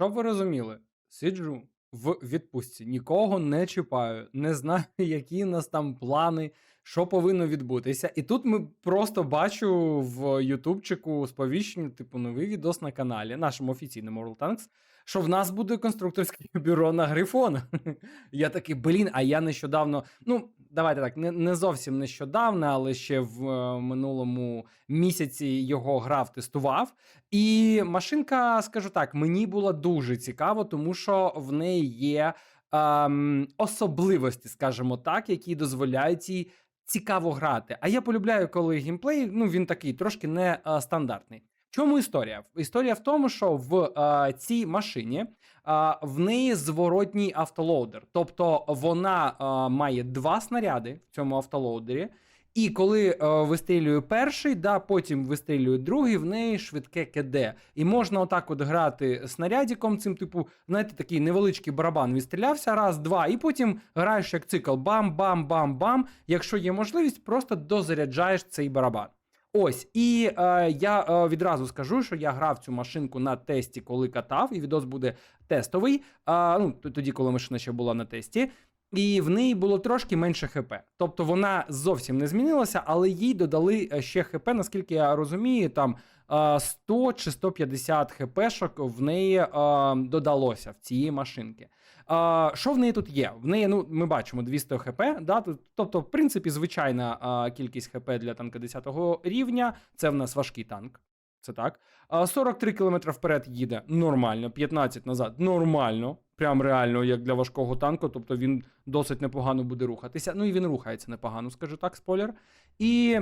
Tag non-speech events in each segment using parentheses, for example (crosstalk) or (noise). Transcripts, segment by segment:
Щоб ви розуміли, сиджу в відпустці, нікого не чіпаю, не знаю, (laughs) які у нас там плани, що повинно відбутися. І тут ми просто бачу в Ютубчику сповіщення, типу, новий відос на каналі, нашому офіційному World Tanks, що в нас буде конструкторське (laughs) бюро на Грифон. Я такий, блін, а я нещодавно. Ну, давайте так, не, не зовсім нещодавно, але ще в е, минулому місяці його грав, тестував. І машинка, скажу так, мені було дуже цікаво, тому що в неї є ем, особливості, скажімо так, які дозволяють їй цікаво грати. А я полюбляю, коли геймплей, ну він такий трошки не е, стандартний. Чому історія? Історія в тому, що в е, цій машині е, в неї зворотній автолоудер. Тобто вона е, має два снаряди в цьому автолоудері. І коли е, вистрілює перший, да, потім вистрілює другий, в неї швидке КД. І можна отак от грати снарядиком, цим, типу, знаєте, такий невеличкий барабан відстрілявся, раз, два, і потім граєш як цикл бам-бам-бам-бам. Якщо є можливість, просто дозаряджаєш цей барабан. Ось, і е, я е, відразу скажу, що я грав цю машинку на тесті, коли катав, і відос буде тестовий. А, ну, тоді, коли машина ще була на тесті. І в неї було трошки менше ХП. Тобто вона зовсім не змінилася, але їй додали е, ще ХП, наскільки я розумію, там е, 100 чи 150 ХПшок в неї е, додалося в цієї машинки. А, що в неї тут є? В неї, ну, ми бачимо 200 хп, да? тобто, в принципі, звичайна а, кількість хп для танка 10 го рівня. Це в нас важкий танк. Це так. А, 43 км вперед їде нормально, 15 назад нормально. Прям реально, як для важкого танку. Тобто він досить непогано буде рухатися. Ну і він рухається непогано, скажу так, спойлер. І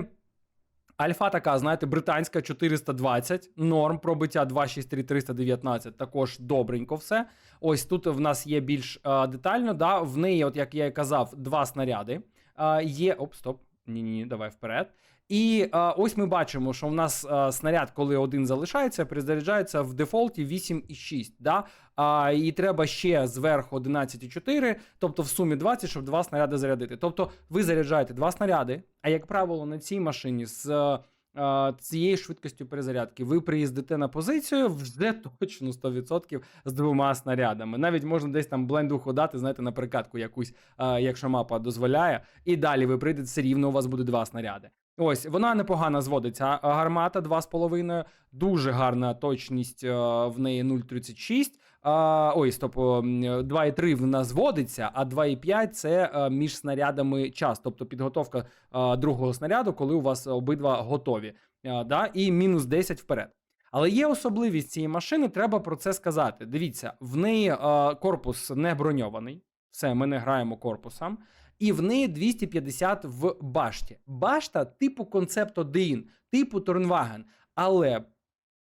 Альфа така, знаєте, британська 420, норм, пробиття 263 319, також добренько все. Ось тут в нас є більш е, детально. Да? В неї, от як я і казав, два снаряди. Е, є. Оп, стоп. Ні, ні, ні, давай вперед. І е, ось ми бачимо, що в нас е, снаряд, коли один залишається, перезаряджається в дефолті 8,6. Да? А, і треба ще зверху 11,4, тобто в сумі 20, щоб два снаряди зарядити. Тобто ви заряджаєте два снаряди, а як правило, на цій машині з е, цією швидкістю перезарядки ви приїздите на позицію вже точно 100% з двома снарядами. Навіть можна десь там блендуху дати, знаєте, на прикатку якусь, якщо мапа дозволяє. І далі ви прийдете все рівно, у вас буде два снаряди. Ось вона непогано зводиться. Гармата 2,5, дуже гарна точність е, в неї 0,36. А, ой, стоп, о, м, 2,3 в нас зводиться, а 2,5 це е, між снарядами час, тобто підготовка е, другого снаряду, коли у вас обидва готові. Е, да, і мінус 10 вперед. Але є особливість цієї машини, треба про це сказати. Дивіться, в неї е, корпус не броньований. Все, ми не граємо корпусом. І в неї 250 в башті. Башта типу концепт 1, типу Торнваген. Але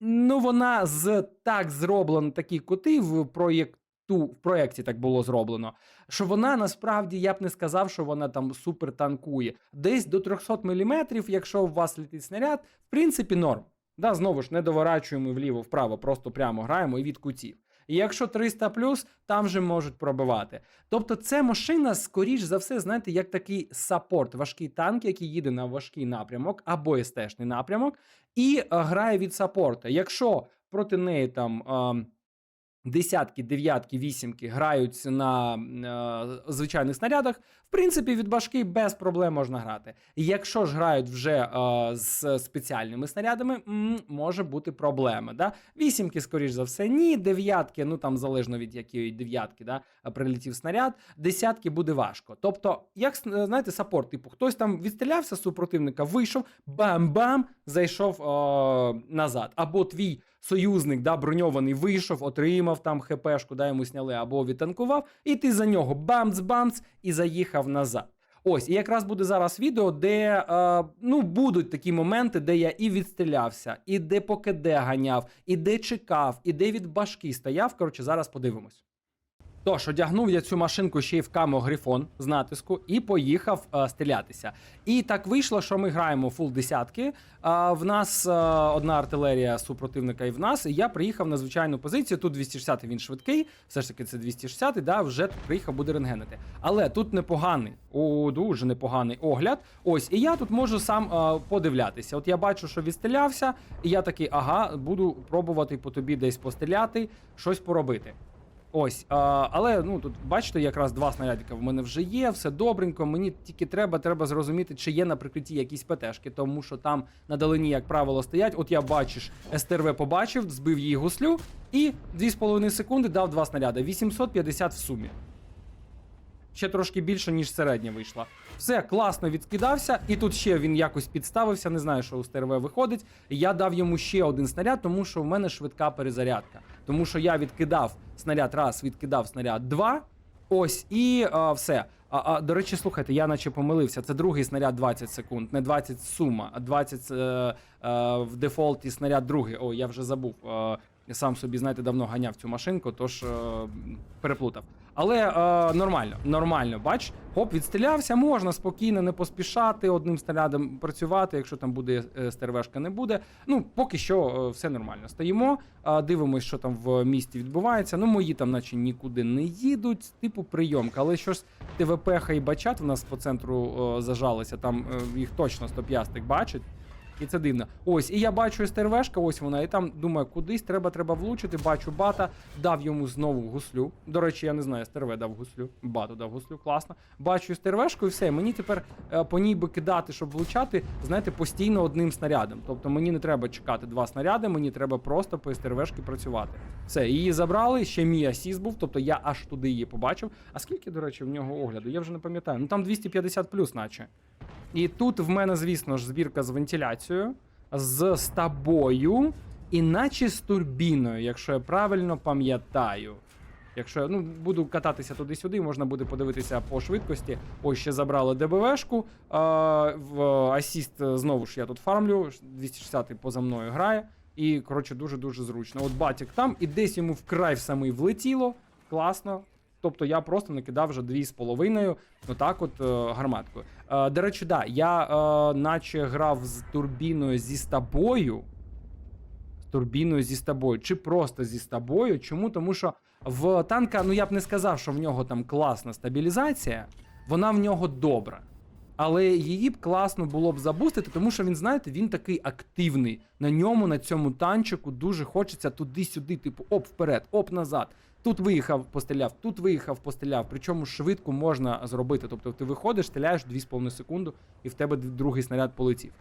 ну вона з так зроблено такі кути в проєкту. В проєкті так було зроблено, що вона насправді я б не сказав, що вона там супер танкує. Десь до 300 мм, якщо у вас летить снаряд, в принципі, норм. Да, знову ж не доворачуємо вліво-вправо, просто прямо граємо і від кутів. І якщо 300 там вже можуть пробивати. Тобто, це машина, скоріш за все, знаєте, як такий саппорт, важкий танк, який їде на важкий напрямок або СТ-шний напрямок, і е, грає від саппорта. Якщо проти неї там. Десятки, дев'ятки, вісімки грають на е, звичайних снарядах. В принципі, від башки без проблем можна грати. Якщо ж грають вже е, з спеціальними снарядами, може бути проблема. Да? Вісімки, скоріш за все, ні. Дев'ятки, ну там залежно від якої дев'ятки, да, прилетів снаряд. Десятки буде важко. Тобто, як е, знаєте, саппорт, типу, хтось там відстрілявся з супротивника, вийшов, бам-бам, зайшов е, назад. Або твій союзник, да, броньований, вийшов, отримав там хпшку, да, йому сняли, або відтанкував, і ти за нього бамц-бамц і заїхав назад. Ось, і якраз буде зараз відео, де е, ну, будуть такі моменти, де я і відстрілявся, і де поки де ганяв, і де чекав, і де від башки стояв. Коротше, зараз подивимось. Тож, одягнув я цю машинку ще й в камо Грифон з натиску і поїхав е, стрілятися. І так вийшло, що ми граємо фул десятки. А в нас е, одна артилерія супротивника і в нас. І я приїхав на звичайну позицію. Тут 260 він швидкий, все ж таки це 260, да, вже приїхав буде рентгенити. Але тут непоганий, о, дуже непоганий огляд. Ось, і я тут можу сам е, подивлятися. От я бачу, що відстрілявся, і я такий, ага, буду пробувати по тобі десь постріляти, щось поробити. Ось, а, але ну тут бачите, якраз два снарядика в мене вже є, все добренько. Мені тільки треба, треба зрозуміти, чи є на прикритті якісь ПТшки, тому що там на далині, як правило, стоять. От я бачиш, СТРВ побачив, збив її гуслю і 2,5 секунди дав два снаряди. 850 в сумі. Ще трошки більше, ніж середня вийшла. Все класно відкидався, і тут ще він якось підставився. Не знаю, що у СТРВ виходить. Я дав йому ще один снаряд, тому що в мене швидка перезарядка. Тому що я відкидав снаряд раз, відкидав снаряд два. Ось і а, все. А, а до речі, слухайте, я наче помилився. Це другий снаряд 20 секунд, не 20 сума, а 20 е, е, в дефолті снаряд другий. О, я вже забув. Е, сам собі, знаєте, давно ганяв цю машинку, тож е, переплутав. Але е, нормально, нормально, бач, хоп, відстрілявся, можна спокійно не поспішати одним снарядом працювати, якщо там буде е, стервешка, не буде. Ну, поки що е, все нормально. Стоїмо, е, дивимось, що там в місті відбувається. Ну, мої там, наче нікуди не їдуть, типу прийомка. Але щось ТВП і бачат в нас по центру е, зажалися, там е, їх точно стоп'ястик бачить. І це дивно. Ось, і я бачу СТРВшка, ось вона, і там думаю, кудись треба треба влучити. Бачу бата, дав йому знову гуслю. До речі, я не знаю, СТРВ дав гуслю. Бату дав гуслю, класно. Бачу СТРВшку і все. Мені тепер е, по ній би кидати, щоб влучати, знаєте, постійно одним снарядом. Тобто мені не треба чекати два снаряди, мені треба просто по СТРВшки працювати. Все, її забрали, ще мій асіст був, тобто я аж туди її побачив. А скільки, до речі, в нього огляду? Я вже не пам'ятаю. Ну там 250 плюс, наче. І тут в мене, звісно ж, збірка з вентиляцією, з стабою, і наче з турбіною, якщо я правильно пам'ятаю. Якщо я ну, буду кататися туди-сюди, можна буде подивитися по швидкості. Ось ще забрали ДБВшку. А, в асіст е, знову ж я тут фармлю. 260 поза мною грає. І, коротше, дуже-дуже зручно. От батік там, і десь йому вкрай в самий влетіло. Класно. Тобто я просто накидав вже дві з половиною, отак от е, гарматкою. Е, до речі, да, я е, наче грав з турбіною зі стабою. З турбіною зі стабою, чи просто зі стабою. Чому? Тому що в танка, ну я б не сказав, що в нього там класна стабілізація, вона в нього добра. Але її б класно було б забустити, тому що він, знаєте, він такий активний. На ньому, на цьому танчику, дуже хочеться туди-сюди, типу, оп, вперед, оп, назад. Тут виїхав, постріляв, тут виїхав, постріляв. Причому швидко можна зробити. Тобто ти виходиш, стріляєш 2,5 секунди, і в тебе другий снаряд полетів.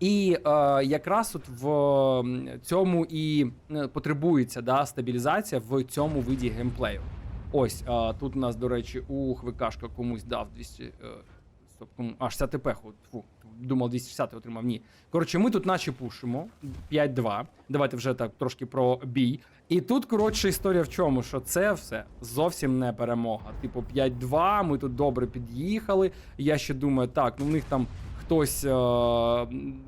І е, якраз от в цьому і е, потребується да, стабілізація в цьому виді геймплею. Ось е, тут у нас, до речі, ух, ВКшка комусь дав 200. Е, стоп, а 60 ТП, фу, думав 260 отримав. Ні. Коротше, ми тут наче пушимо 5-2. Давайте вже так трошки про бій. І тут, коротше, історія в чому, що це все зовсім не перемога. Типу 5-2, ми тут добре під'їхали. Я ще думаю, так, ну в них там хтось е,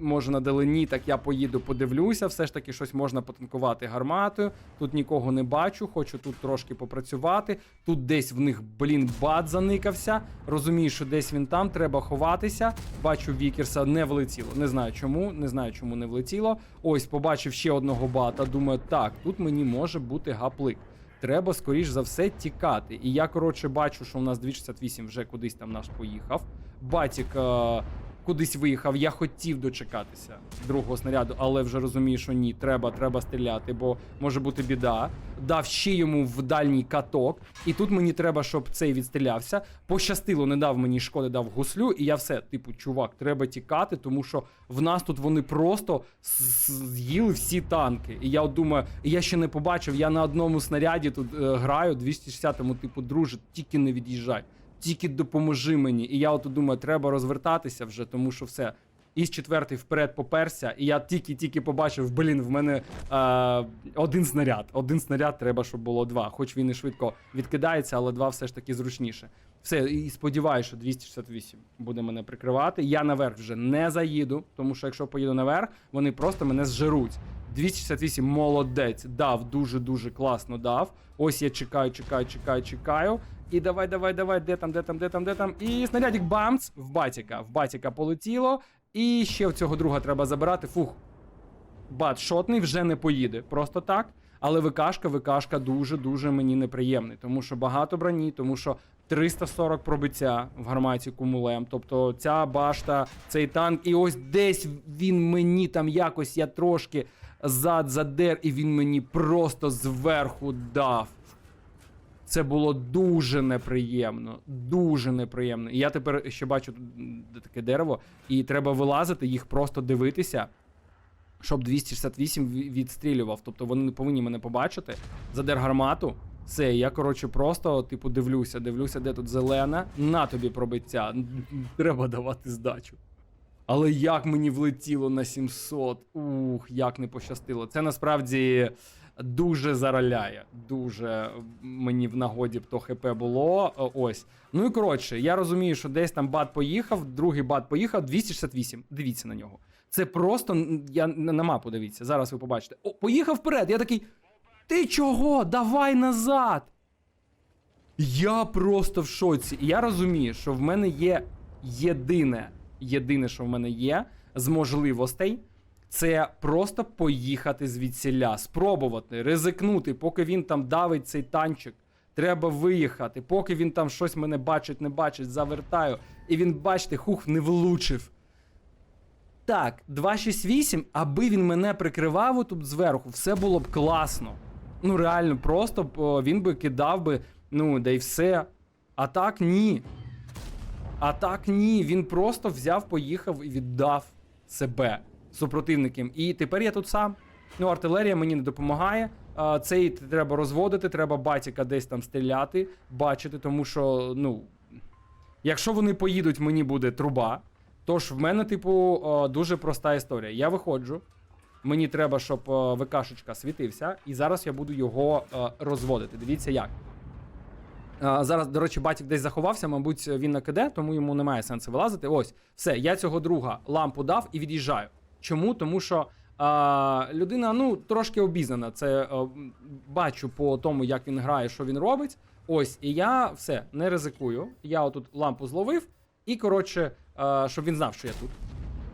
може на далині, так я поїду, подивлюся. Все ж таки щось можна потанкувати гарматою. Тут нікого не бачу, хочу тут трошки попрацювати. Тут десь в них, блін, бат заникався. Розумію, що десь він там, треба ховатися. Бачу, Вікерса не влетіло. Не знаю чому, не знаю, чому не влетіло. Ось побачив ще одного бата. Думаю, так, тут мені може бути гаплик. Треба, скоріш за все, тікати. І я, коротше, бачу, що у нас 268 вже кудись там наш поїхав. Батік е, кудись виїхав. Я хотів дочекатися другого снаряду, але вже розумію, що ні, треба, треба стріляти, бо може бути біда. Дав ще йому в дальній каток, і тут мені треба, щоб цей відстрілявся. Пощастило, не дав мені шкоди, дав гуслю, і я все, типу, чувак, треба тікати, тому що в нас тут вони просто з'їли всі танки. І я думаю, я ще не побачив, я на одному снаряді тут е, граю, 260-му, типу, друже, тільки не від'їжджай. Тільки допоможи мені. І я от думаю, треба розвертатися вже, тому що все. І з четвертий вперед поперся, і я тільки-тільки побачив, блін, в мене е, один снаряд. Один снаряд треба, щоб було два. Хоч він і швидко відкидається, але два все ж таки зручніше. Все, і сподіваюся, що 268 буде мене прикривати. Я наверх вже не заїду, тому що якщо поїду наверх, вони просто мене зжируть. 268 молодець, дав, дуже-дуже класно дав. Ось я чекаю, чекаю, чекаю, чекаю. І давай, давай, давай, де там, де там, де там, де там. І снарядик бамц в батіка. В батіка полетіло. І ще в цього друга треба забирати. Фух. Бат шотний вже не поїде. Просто так. Але ВКшка, ВКшка дуже-дуже мені неприємний, тому що багато броні, тому що 340 пробиття в гарматі кумулем. Тобто ця башта, цей танк, і ось десь він мені там якось я трошки зад задер, і він мені просто зверху дав. Це було дуже неприємно, дуже неприємно. І я тепер ще бачу таке дерево, і треба вилазити, їх просто дивитися, щоб 268 відстрілював. Тобто вони не повинні мене побачити. Задер гармату. Все, я коротше просто, типу, дивлюся, дивлюся, де тут зелена. На тобі пробиття. Треба давати здачу. Але як мені влетіло на 700. Ух, як не пощастило. Це насправді дуже зароляє. Дуже мені в нагоді б то ХП було. Ось. Ну і коротше, я розумію, що десь там бат поїхав, другий бат поїхав, 268. Дивіться на нього. Це просто я на мапу дивіться. Зараз ви побачите. О, поїхав вперед. Я такий. Ти чого? Давай назад. Я просто в шоці. Я розумію, що в мене є єдине, єдине, що в мене є з можливостей, це просто поїхати звідсіля, спробувати, ризикнути, поки він там давить цей танчик. Треба виїхати, поки він там щось мене бачить, не бачить, завертаю. І він, бачите, хух, не влучив. Так, 268, аби він мене прикривав отут зверху, все було б класно. Ну, реально, просто він би кидав би, ну, да й все. А так ні. А так ні. Він просто взяв, поїхав і віддав себе супротивникам. І тепер я тут сам. Ну, артилерія мені не допомагає. Цей треба розводити, треба батіка десь там стріляти, бачити, тому що, ну. Якщо вони поїдуть, мені буде труба. Тож в мене, типу, дуже проста історія. Я виходжу, мені треба, щоб ВКшечка світився, і зараз я буду його розводити. Дивіться як. Зараз, до речі, батік десь заховався, мабуть, він на КД, тому йому немає сенсу вилазити. Ось, все, я цього друга лампу дав і від'їжджаю. Чому? Тому що а, людина ну, трошки обізнана. Це е, бачу по тому, як він грає, що він робить. Ось, і я все не ризикую. Я отут лампу зловив, і коротше, е, щоб він знав, що я тут.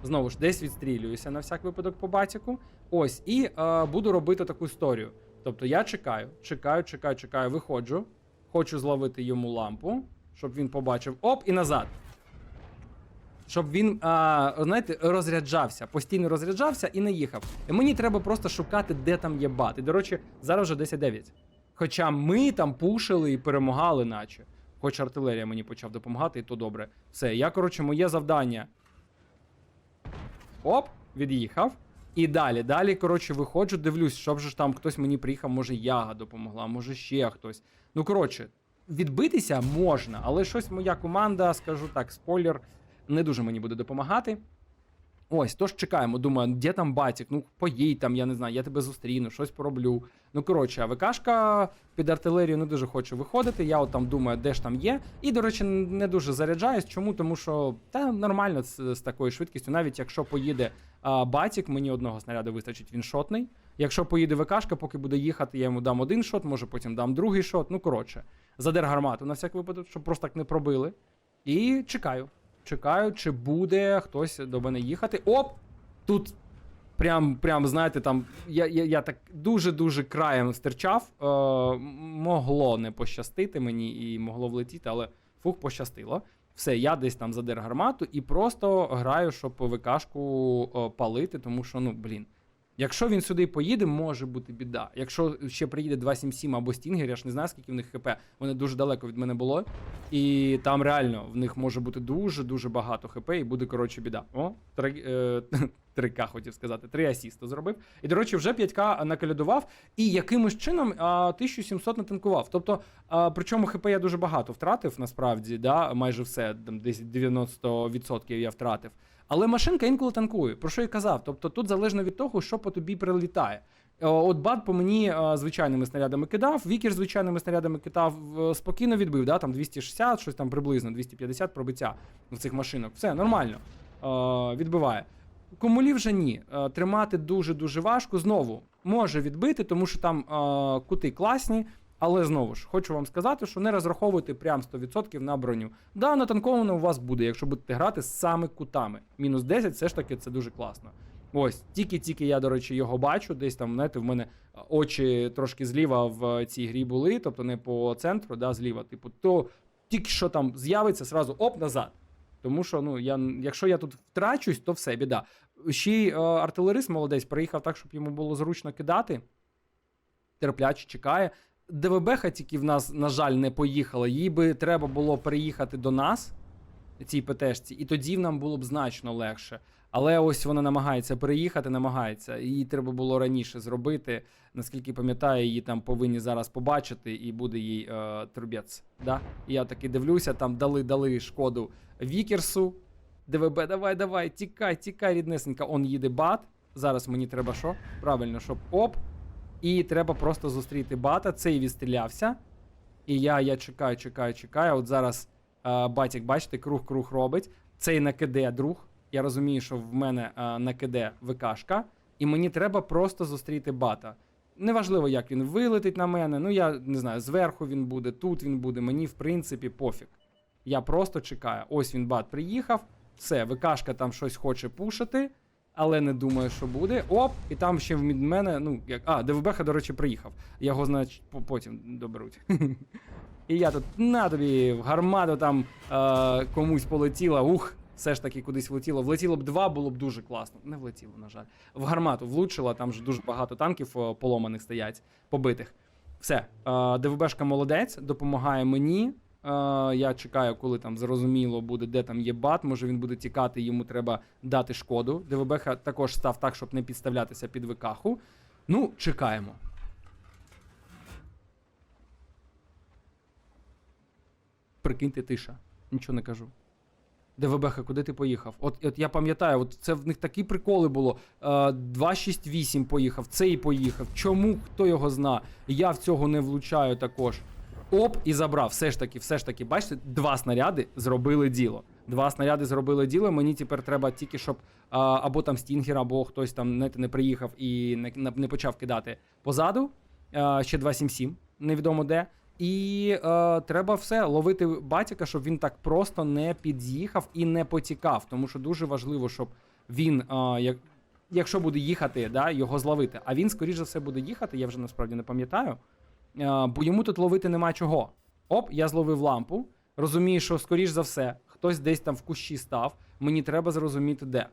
Знову ж десь відстрілююся на всяк випадок по батіку. Ось, і е, буду робити таку історію. Тобто я чекаю, чекаю, чекаю, чекаю, виходжу, хочу зловити йому лампу, щоб він побачив. Оп, і назад. Щоб він, а, знаєте, розряджався, постійно розряджався і не їхав. І мені треба просто шукати, де там є бат. І, до речі, зараз вже 10-9. Хоча ми там пушили і перемагали, наче. Хоч артилерія мені почав допомагати, і то добре. Все, я, коротше, моє завдання. Оп, від'їхав. І далі, далі, коротше, виходжу, дивлюсь, щоб ж там хтось мені приїхав, може яга допомогла, може ще хтось. Ну, коротше, відбитися можна, але щось моя команда, скажу так, спойлер, не дуже мені буде допомагати. Ось, тож чекаємо. Думаю, де там батік? Ну, поїдь там, я не знаю, я тебе зустріну, щось пороблю. Ну, коротше, АВКшка під артилерію не дуже хоче виходити. Я от там думаю, де ж там є. І, до речі, не дуже заряджаюсь. Чому? Тому що та нормально з, з такою швидкістю, навіть якщо поїде а, батік, мені одного снаряду вистачить, він шотний. Якщо поїде ВКшка, поки буде їхати, я йому дам один шот, може потім дам другий шот. Ну, коротше, задер гармату на всяк випадок, щоб просто так не пробили. І чекаю. Чекаю, чи буде хтось до мене їхати. Оп! Тут прям, прям знаєте, там я, я, я так дуже-дуже краєм стирчав. Е, могло не пощастити мені і могло влетіти, але фух, пощастило. Все, я десь там задер гармату і просто граю, щоб ВКшку е, палити, тому що, ну, блін. Якщо він сюди поїде, може бути біда. Якщо ще приїде 277 або Стінгер, я ж не знаю, скільки в них хп. Вони дуже далеко від мене було. І там реально в них може бути дуже-дуже багато хп, і буде, коротше, біда. О, 3, е, (laughs) 3К хотів сказати, 3 асісти зробив. І, до речі, вже 5К накалядував, і якимось чином а, 1700 натанкував. Тобто, причому хп я дуже багато втратив, насправді, да, майже все, там десь 90% я втратив. Але машинка інколи танкує, про що я казав. Тобто тут залежно від того, що по тобі прилітає. Е, От бат по мені е, звичайними снарядами кидав, вікер звичайними снарядами кидав, е, спокійно відбив, да, там 260, щось там приблизно, 250 пробиття в цих машинок. Все нормально. Відбиває. Комулі вже ні. Тримати дуже-дуже важко. Знову може відбити, тому що там кути класні. Але знову ж хочу вам сказати, що не розраховуйте прям 100% на броню. Да, натанковано у вас буде, якщо будете грати саме кутами. Мінус 10, все ж таки, це дуже класно. Ось, тільки-тільки я, до речі, його бачу. Десь там, знаєте, в мене очі трошки зліва в цій грі були, тобто не по центру, да, зліва. Типу, то тільки що там з'явиться, зразу оп, назад. Тому що, ну, я, якщо я тут втрачусь, то все, біда. Ще й е, артилерист молодець приїхав так, щоб йому було зручно кидати. Терпляче чекає. ДВБ тільки в нас, на жаль, не поїхала. Їй би треба було приїхати до нас, цій ПТшці, і тоді нам було б значно легше. Але ось вона намагається переїхати, намагається. Її треба було раніше зробити. Наскільки пам'ятаю, її там повинні зараз побачити, і буде їй е, трубець. Да? Я таки дивлюся, там дали дали шкоду Вікерсу. ДВБ, давай, давай, тікай, тікай, ріднесенька. Он їде бат. Зараз мені треба що? Правильно, щоб оп. І треба просто зустріти бата. Цей відстрілявся. І я, я чекаю, чекаю, чекаю. От зараз е, батік, бачите, круг-круг робить. Цей на КД друг. Я розумію, що в мене е, на КД ВКшка, і мені треба просто зустріти бата. Неважливо, як він вилетить на мене. Ну, я не знаю, зверху він буде, тут він буде. Мені, в принципі, пофіг. Я просто чекаю. Ось він бат приїхав. Все, ВКшка там щось хоче пушити, але не думаю, що буде. Оп, і там ще від мене, ну, як. А, ДВБХ, до речі, приїхав. Його, значить, потім доберуть. І я тут на тобі в гармату там е, комусь полетіла. Ух, все ж таки кудись влетіло. Влетіло б два, було б дуже класно. Не влетіло, на жаль. В гармату влучила, там же дуже багато танків е, поломаних стоять, побитих. Все, е, ДВБшка молодець, допомагає мені. Е, я чекаю, коли там зрозуміло буде, де там є бат. Може він буде тікати, йому треба дати шкоду. ДВБХ також став так, щоб не підставлятися під ВКху. Ну, чекаємо. Прикиньте, тиша. Нічого не кажу. ДВБХ, куди ти поїхав? От, от я пам'ятаю, от це в них такі приколи було. Е, 268 поїхав, цей поїхав. Чому хто його зна? Я в цього не влучаю також. Оп, і забрав. Все ж таки, все ж таки, бачите, два снаряди зробили діло. Два снаряди зробили діло. Мені тепер треба тільки, щоб а, або там стінгер, або хтось там знаєте, не приїхав і не, не, не почав кидати позаду. А, ще 277, невідомо де. І е, треба все ловити батіка, щоб він так просто не під'їхав і не потікав. Тому що дуже важливо, щоб він, е, як, якщо буде їхати, да, його зловити. А він, скоріш за все, буде їхати, я вже насправді не пам'ятаю. Е, бо йому тут ловити нема чого. Оп, я зловив лампу. Розумію, що, скоріш за все, хтось десь там в кущі став. Мені треба зрозуміти, де.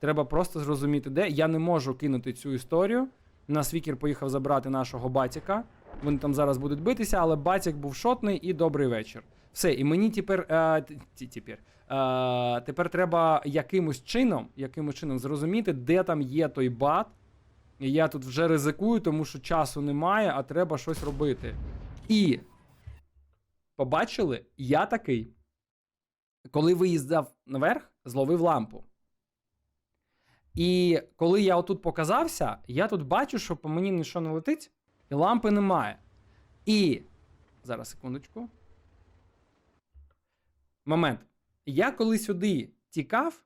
Треба просто зрозуміти, де. Я не можу кинути цю історію. Нас Вікер поїхав забрати нашого батіка. Вони там зараз будуть битися, але батік був шотний і добрий вечір. Все, і мені тепер, е, тепер, е, тепер треба якимось чином, якимось чином зрозуміти, де там є той бат. І я тут вже ризикую, тому що часу немає, а треба щось робити. І побачили, я такий, коли виїздав наверх, зловив лампу. І коли я отут показався, я тут бачу, що по мені нічого не летить, і лампи немає. І. Зараз секундочку. Момент. Я коли сюди тікав,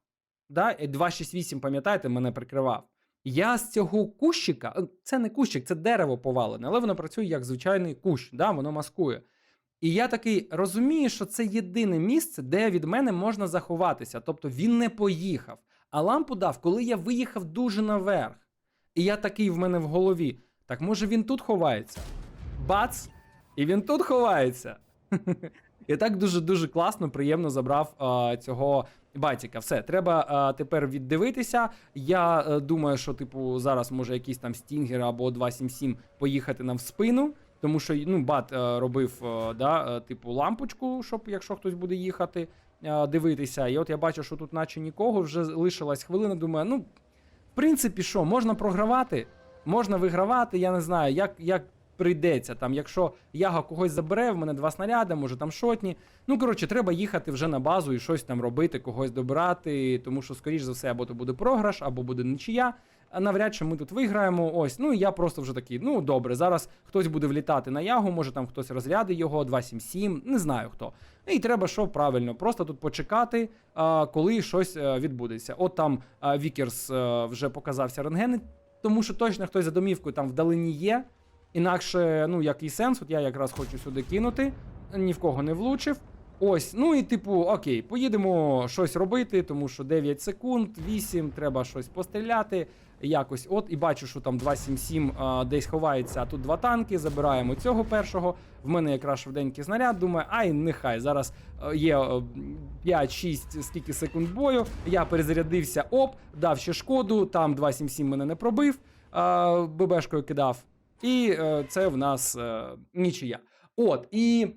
да, і 268, пам'ятаєте, мене прикривав. Я з цього кущика, е, це не кущик, це дерево повалене, але воно працює як звичайний кущ, да, воно маскує. І я такий розумію, що це єдине місце, де від мене можна заховатися. Тобто він не поїхав. А лампу дав, коли я виїхав дуже наверх. І я такий в мене в голові. Так може він тут ховається? Бац! І він тут ховається. (laughs) І так дуже-дуже класно, приємно забрав а, цього батіка. Все, треба а, тепер віддивитися. Я е, думаю, що, типу, зараз може якийсь там стінгер або 277 поїхати нам в спину. Тому що ну, бат е, робив е, да, е, типу лампочку, щоб якщо хтось буде їхати, е, дивитися. І от я бачу, що тут наче нікого, вже лишилась хвилина. Думаю, ну, в принципі, що, можна програвати, можна вигравати, я не знаю, як, як прийдеться. Там, якщо яга когось забере, в мене два снаряди, може там шотні. Ну, коротше, треба їхати вже на базу і щось там робити, когось добирати, тому що, скоріш за все, або то буде програш, або буде нічия. А навряд чи ми тут виграємо. Ось, ну і я просто вже такий. Ну добре, зараз хтось буде влітати на ягу, може там хтось розряди його, 277, не знаю хто. І треба що правильно, просто тут почекати, коли щось е, відбудеться. От там Вікерс е, вже показався рентген, тому що точно хтось за домівкою там вдалині є. Інакше, ну який сенс, от я якраз хочу сюди кинути, ні в кого не влучив. Ось, ну і типу, окей, поїдемо щось робити, тому що 9 секунд, 8, треба щось постріляти. Якось, от і бачу, що там 277 а, десь ховається, а тут два танки. Забираємо цього першого. В мене якраз швиденький снаряд. Думаю, ай, нехай зараз е, є е, 5-6 скільки секунд бою. Я перезарядився, оп, дав ще шкоду. Там 277 мене не пробив, ББшкою кидав. І е, це в нас е, нічия. От, і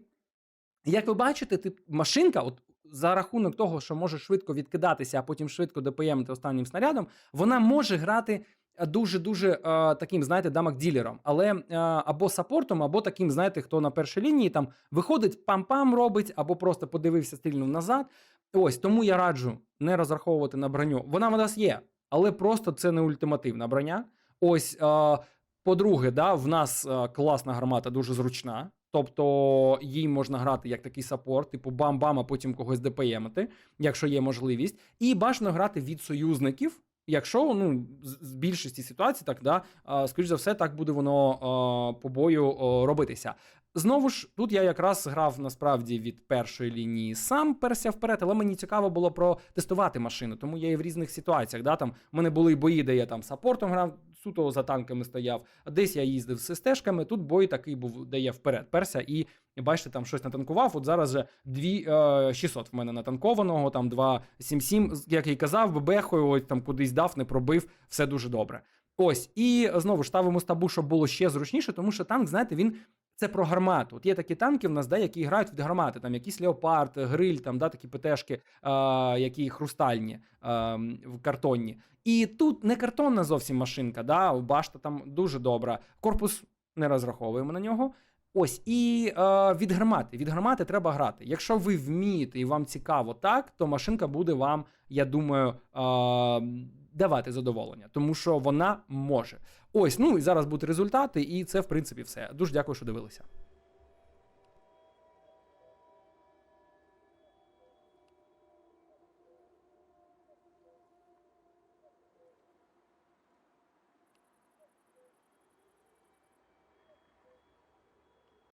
як ви бачите, тип, машинка, от за рахунок того, що може швидко відкидатися, а потім швидко ДПМити останнім снарядом, вона може грати дуже-дуже е, таким, знаєте, дамаг-ділером, але е, або саппортом, або таким, знаєте, хто на першій лінії там виходить, пам-пам робить, або просто подивився, стрільнув назад. Ось тому я раджу не розраховувати на броню. Вона в нас є, але просто це не ультимативна броня. Ось, е, по-друге, да, в нас е, класна гармата, дуже зручна. Тобто їй можна грати як такий саппорт, типу бам-бам, а потім когось ДПМити, якщо є можливість. І бажано грати від союзників, якщо ну, з більшості ситуацій, так да, скоріш за все, так буде воно по бою робитися. Знову ж, тут я якраз грав насправді від першої лінії сам перся вперед, але мені цікаво було протестувати машину, тому я і в різних ситуаціях. Да, там в мене були бої, де я там саппортом грав, суто за танками стояв. а Десь я їздив з стежками. Тут бой такий був, де я вперед перся, і бачите, там щось натанкував. От зараз же 2600 в мене натанкованого, там 277, як я й казав, бебехою, ось там кудись дав, не пробив, все дуже добре. Ось, і знову ж ставимо стабу, щоб було ще зручніше, тому що танк, знаєте, він. Це про гармату. От є такі танки в нас, да, які грають від гармати, там якісь леопард, гриль, там да, такі ПТшки, а, які хрустальні, в картонні. І тут не картонна зовсім машинка, да, башта там дуже добра. Корпус не розраховуємо на нього. Ось і е, від гармати. Від гармати треба грати. Якщо ви вмієте і вам цікаво так, то машинка буде вам, я думаю, е, давати задоволення, тому що вона може. Ось, ну і зараз будуть результати, і це в принципі все. Дуже дякую, що дивилися.